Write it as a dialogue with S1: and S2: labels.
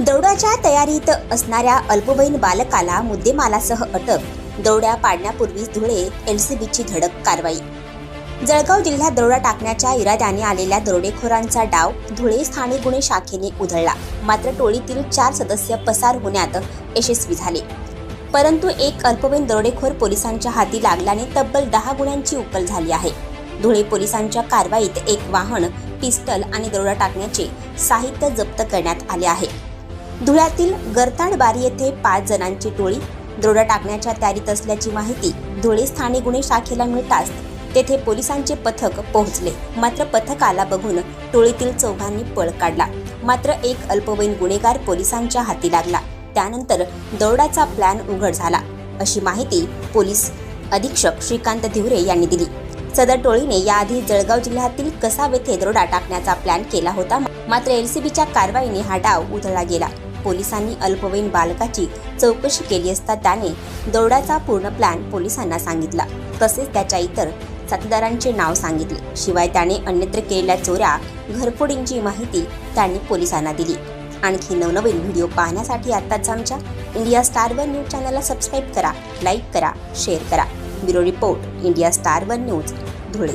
S1: दौड्याच्या तयारीत असणाऱ्या अल्पवयीन बालकाला मुद्देमालासह अटक. दौड्या पाडण्यापूर्वीच धुळे एलसीबीची धडक कारवाई. जळगाव जिल्ह्यात दरोडा टाकण्याच्या इराद्याने आलेल्या दरोडेखोरांचा डाव धुळे स्थानिक गुन्हे शाखेने उधळला. मात्र टोळीतील चार सदस्य पसार होण्यात यशस्वी झाले. परंतु एक अल्पवयीन दरोडेखोर पोलिसांच्या हाती लागल्याने तब्बल दहा गुन्ह्यांची उकल झाली आहे. धुळे पोलिसांच्या कारवाईत एक वाहन पिस्टल आणि दरोडा टाकण्याचे साहित्य जप्त करण्यात आले आहे. धुळ्यातील गरताडबारी येथे पाच जणांची टोळी दरोडा टाकण्याच्या तयारीत असल्याची माहिती धुळे स्थानिक गुन्हे शाखेला मिळताच तेथे पोलिसांचे पथक पोहोचले. मात्र पथकाला बघून टोळीतील चौघांनी पळ काढला. मात्र एक अल्पवयीन गुन्हेगार पोलिसांच्या हाती लागला. त्यानंतर दौडाचा प्लॅन उघड झाला. अशी माहिती पोलीस अधीक्षक श्रीकांत धिवरे यांनी दिली. सदर टोळीने याआधी जळगाव जिल्ह्यातील कसाब येथे दरोडा टाकण्याचा प्लॅन केला होता. मात्र एलसीबीच्या कारवाईने हा डाव उधळला गेला. पोलिसांनी अल्पवयीन बालकाची चौकशी केली असता त्याने दौडाचा पूर्ण प्लॅन पोलिसांना सांगितला. तसेच त्याच्या इतर साथीदारांचे नाव सांगितले. शिवाय त्याने अन्यत्र केलेल्या चोऱ्या घरफोडींची माहिती त्यांनी पोलिसांना दिली. आणखी नवनवीन व्हिडिओ पाहण्यासाठी आत्ताच आमच्या इंडिया स्टार वन न्यूज चॅनलला सबस्क्राईब करा लाईक करा शेअर करा. Bureau report India star one news Dhule.